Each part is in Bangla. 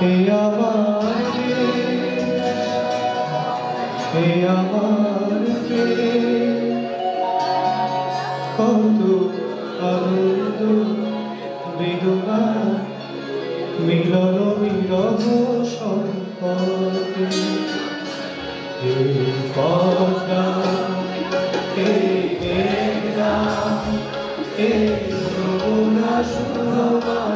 হে আমার হে আমার কত আনন্দ, বেদনা, মিলন বিরহ সম্পর্কে। হে পদ্মা, হে মেঘনা হে Jamuna, Surma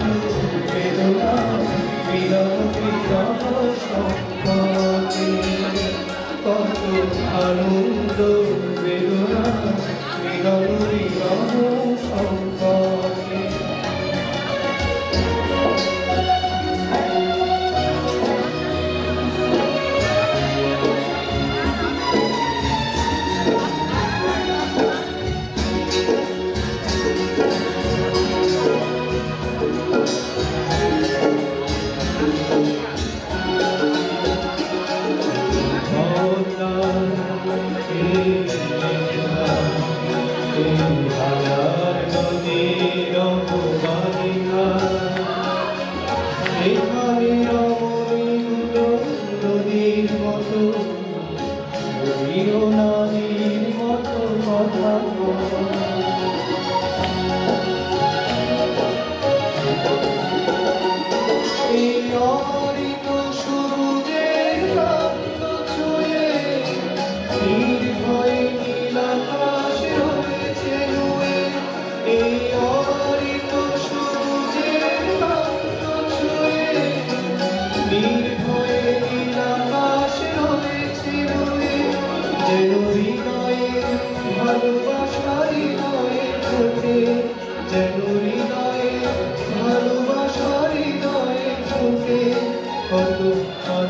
Hallelujah.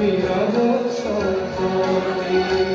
Shri Radha Sapani